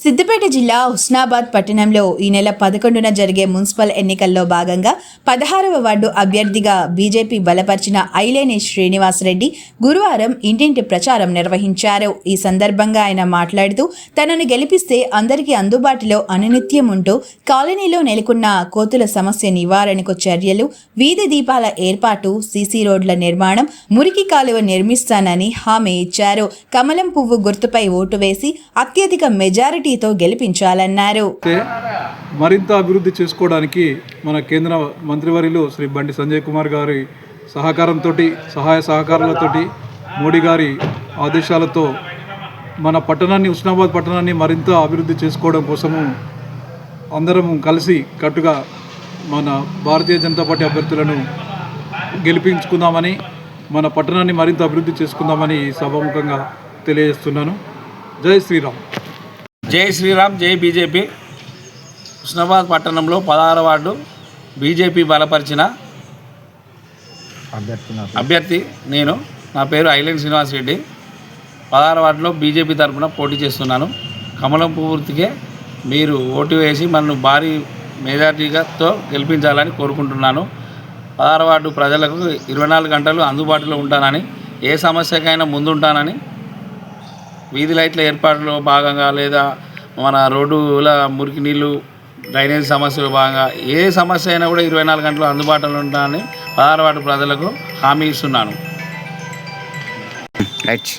సిద్దిపేట జిల్లా హుస్నాబాద్ పట్టణంలో ఈ నెల పదకొండున జరిగే మున్సిపల్ ఎన్నికల్లో భాగంగా పదహారవ వార్డు అభ్యర్థిగా బీజేపీ బలపరిచిన ఐలేని శ్రీనివాసరెడ్డి గురువారం ఇంటింటి ప్రచారం నిర్వహించారు. ఈ సందర్భంగా ఆయన మాట్లాడుతూ తనను గెలిపిస్తే అందరికీ అందుబాటులో అనునిత్యం ఉంటూ కాలనీలో నెలకొన్న కోతుల సమస్య నివారణకు చర్యలు వీధి దీపాల ఏర్పాటు సీసీ రోడ్ల నిర్మాణం మురికి కాలువ నిర్మిస్తానని హామీ ఇచ్చారు. కమలం పువ్వు గుర్తుపై ఓటు వేసి అత్యధిక మెజారిటీ పోటీతో గెలిపించాలన్నారు. మరింత అభివృద్ధి చేసుకోవడానికి మన కేంద్ర మంత్రివర్యులు శ్రీ బండి సంజయ్ కుమార్ గారి సహకారంతో సహాయ సహకారాలతోటి మోడీ గారి ఆదేశాలతో మన పట్టణాన్ని ఉస్నాబాద్ పట్టణాన్ని మరింత అభివృద్ధి చేసుకోవడం కోసము అందరం కలిసి కట్టుగా మన భారతీయ జనతా పార్టీ అభ్యర్థులను గెలిపించుకుందామని మన పట్టణాన్ని మరింత అభివృద్ధి చేసుకుందామని సభాముఖంగా తెలియజేస్తున్నాను. జై శ్రీరామ్. జై శ్రీరామ్ జై బీజేపీ. హుస్నాబాద్ పట్టణంలో పదహారు వార్డు బీజేపీ బలపరిచిన అభ్యర్థి నేను. నా పేరు ఐలెన్ శ్రీనివాస్ రెడ్డి. పదహారు వార్డులో బీజేపీ తరఫున పోటీ చేస్తున్నాను. కమలం పూర్తికే మీరు ఓటు వేసి మనను భారీ మెజార్టీగాతో గెలిపించాలని కోరుకుంటున్నాను. పదహారు వార్డు ప్రజలకు ఇరవై నాలుగు గంటలు అందుబాటులో ఉంటానని ఏ సమస్యకైనా ముందుంటానని వీధి లైట్ల ఏర్పాటులో భాగంగా లేదా మన రోడ్డుల మురికి నీళ్ళు డ్రైనేజ్ సమస్యలో భాగంగా ఏ సమస్య అయినా కూడా ఇరవై నాలుగు గంటలు అందుబాటులో ఉంటానని పదహారు వార్డు ప్రజలకు హామీ ఇస్తున్నాను.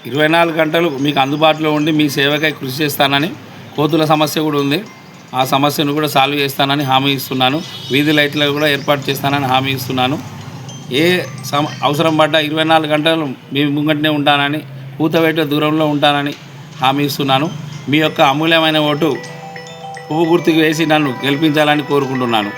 ఇరవై నాలుగు గంటలు మీకు అందుబాటులో ఉండి మీ సేవకై కృషి చేస్తానని కోతుల సమస్య కూడా ఉంది. ఆ సమస్యను కూడా సాల్వ్ చేస్తానని హామీ ఇస్తున్నాను. వీధి లైట్లు కూడా ఏర్పాటు చేస్తానని హామీ ఇస్తున్నాను. ఏ సమ అవసరం పడ్డా ఇరవై నాలుగు గంటలు మీ ముంగటనే ఉంటానని కూతవేట దూరంలో ఉంటానని హామీ ఇస్తున్నాను. మీ యొక్క అమూల్యమైన ఓటు పువ్వు గుర్తుకు వేసి నన్ను గెలిపించాలని కోరుకుంటున్నాను.